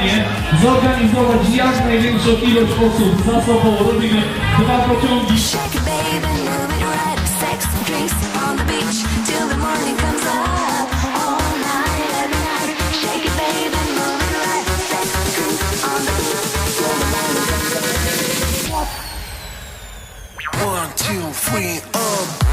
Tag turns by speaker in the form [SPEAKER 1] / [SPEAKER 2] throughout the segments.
[SPEAKER 1] stanie zorganizować jak największą ilość osób za sobą. Robimy dwa pociągi.
[SPEAKER 2] One, two, three, up.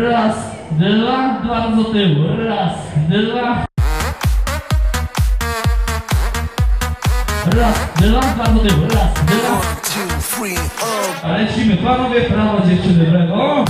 [SPEAKER 1] raz, dwa, dwa do tyłu, raz, dwa. Raz, dwa, dwa do tyłu, raz, dwa. Lecimy, panowie, prawo, dziewczyny, w lewo.